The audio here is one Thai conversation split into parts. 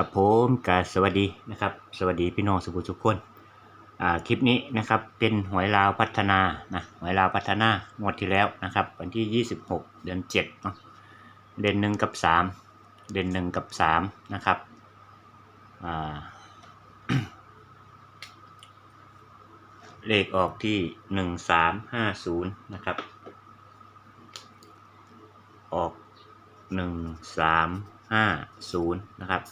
ครับผมกาสวัสดีนะครับ สวัสดีพี่น้องสุภุทุกคนอ่าคลิปนี้นะครับเป็นหวยลาวพัฒนานะหวยลาวพัฒนางวดที่แล้วนะครับ วันที่ 26 เดือน7เนาะเด่นหนึ่งกับ 3 เด่นหนึ่งกับ3นะครับอ่าเลขออกที่ 1350นะครับออกหนึ่งสามห้าศูนย์นะครับ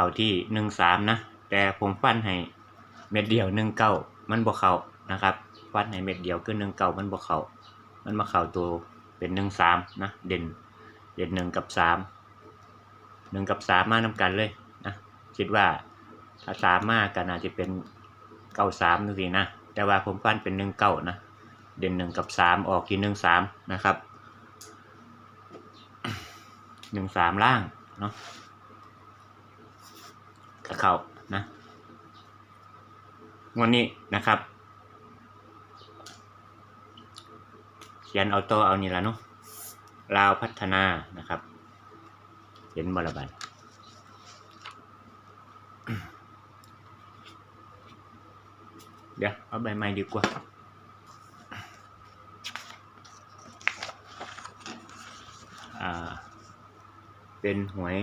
เข้าที่หนึ่งสามนะ แต่ผมฟันให้เม็ดเดียวหนึ่งเก้ามันบ่เข้านะครับ ฟันให้เม็ดเดียวคือหนึ่งเก้ามันบ่เข้ามันมาเข้าตัวเป็นหนึ่งสามนะ เด่น เด่นหนึ่งกับสามหนึ่งกับสามมานำกันเลยนะ คิดว่าถ้าสามมากันอาจจะเป็นเก้าสามนึงสินะ แต่ว่าผมฟันเป็นหนึ่งเก้านะ เด่นหนึ่งกับสามออกที่หนึ่งสามนะครับหนึ่งสามล่างเนาะ กระเขานะวันนี้นะครับ เขียนเอาโตเอานี่ละเนาะลาวพัฒนานะครับ เห็นบรบันเดี๋ยวเอาใบไม้ดีกว่าอ่าเป็นหวย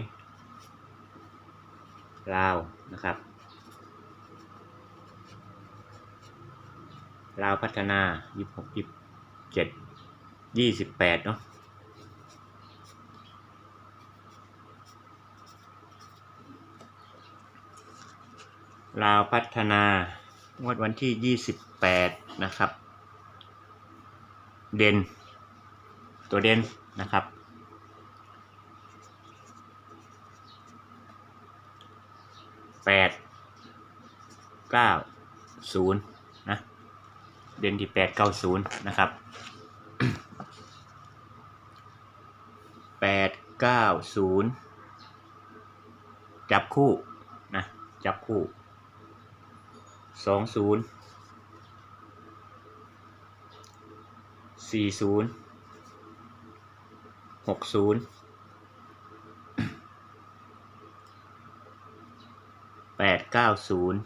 ลาวนะครับลาวพัฒนายี่หกยี่เจ็ดยี่สิบแปดเนาะลาวพัฒนางวดวันที่ยี่สิบแปดนะครับ เด่น ตัวเด่นนะครับ แปด เก้าศูนย์นะเด่นที่แปดเก้าศูนย์นะครับแปดเก้าศูนย์จับคู่นะจับคู่สองศูนย์สี่ศูนย์หกศูนย์แปดเก้าศูนย์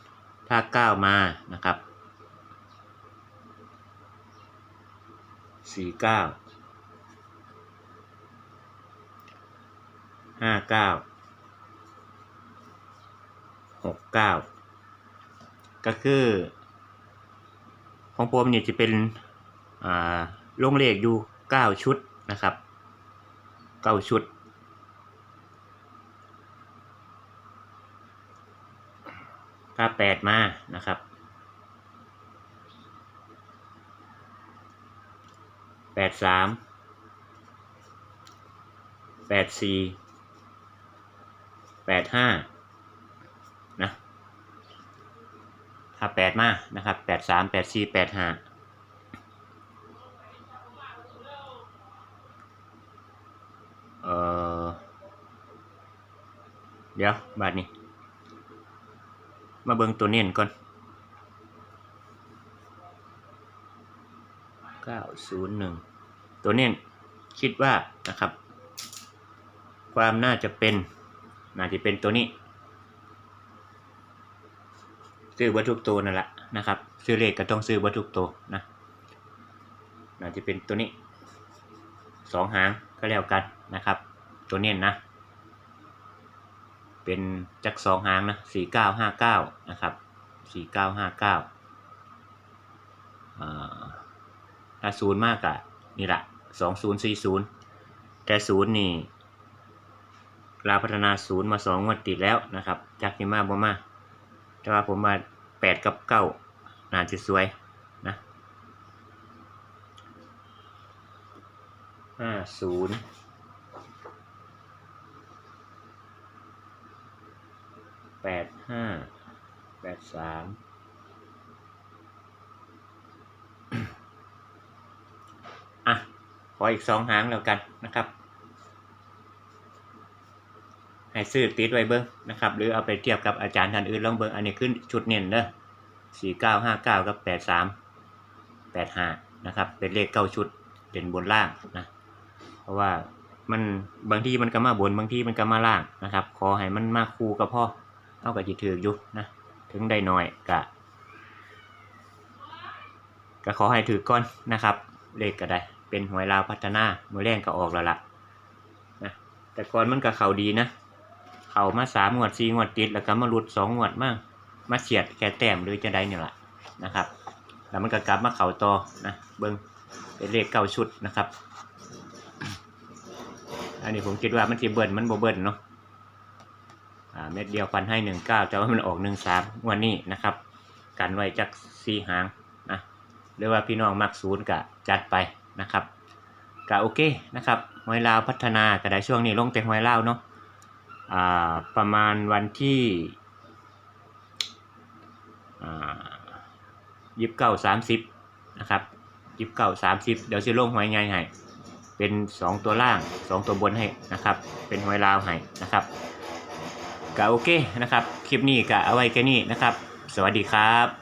ถ้าเก้ามานะครับสี่เก้าห้าเก้าหกเก้าก็คือ ของผมเนี่ยจะเป็นอ่าลงเลขอยู่เก้าชุดนะครับเก้าชุด ถ้าแปดมานะครับแปดสามแปดสี่แปดห้านะถ้าแปดมานะครับแปดสามแปดสี่แปดห้าเออเดี๋ยวบาทนี้ มาเบิ่งตัวเน้นก่อน901ตัวเน้นคิดว่านะครับ ความน่าจะเป็น น่าจะเป็นตัวนี้ซื้อวัตถุตัวนั่นแหละนะครับ ซื้อเลขก็ต้องซื้อวัตถุตัวนะน่าจะเป็นตัวนี้สองหางก็แล้วกันนะครับ ตัวเน้นนะ เป็นจักสองหางนะสี่เก้าห้าเก้านะครับสี่เก้าห้าเก้าถ้าศูนย์มากอะนี่แหละสองศูนย์สี่ศูนย์แต่ศูนย์นี่ลาพัฒนาศูนย์มาสองงวดติดแล้วนะครับจากที่มาบ่มาแต่ว่าผมมาแปดกับเก้าน่าจะสวยนะห้าศูนย์ แปดห้าแปดสามอะ ขออีกสองหางแล้วกันนะครับ ให้ซื้อติดไว้เบิ้งนะครับ หรือเอาไปเทียบกับอาจารย์ท่านอื่นลองเบิ้งอันนี้ขึ้นชุดเน้นเด้อสี่เก้าห้าเก้ากับแปดสามแปดห้านะครับ เป็นเลขเก้าชุดเป็นบนล่างนะ เพราะว่ามันบางทีมันก็มาบนบางทีมันก็มาล่างนะครับ ขอให้มันมาคู่กับพ่อ เอาก็จิถืออยู่นะถึงได้น้อยกะก็ขอให้ถือก้อนนะครับ เลขก็ได้ เป็นหวยลาวพัฒนามือแรงก็ออกแล้วล่ะนะแต่ก่อนมันก็เข่าดีนะ เข่ามาสามงวดสี่งวดติด แล้วก็มาหลุดสองงวดมากมาเฉียดแค่แต้มหรือจะได้เนี่ยแหละนะครับ แล้วมันก็กลับมาเข่าต่อนะเบิ้งเป็นเลขเก้าชุดนะครับ อันนี้ผมคิดว่ามันทีเบิ้ลมันโบเบิ้ลเนาะ เม็ดเดียวฟันให้หนึ่งเก้าแต่ว่ามันออกหนึ่งสามวันนี้นะครับ กันไว้จักสี่หางนะหรือว่าพี่น้องมักศูนย์กะจัดไปนะครับกะโอเคนะครับหวยลาวพัฒนาก็ได้ช่วงนี้ลงแต่หวยลาวเนาะประมาณวันที่ยี่สิบเก้าสามสิบนะครับยี่สิบเก้าสามสิบเดี๋ยวสิลงหวยไงให้เป็นสองตัวล่างสองตัวบนให้นะครับ เป็นหวยลาวให้นะครับ ก็โอเคนะครับ คลิปนี้ก็เอาไว้แค่นี้นะครับ สวัสดีครับ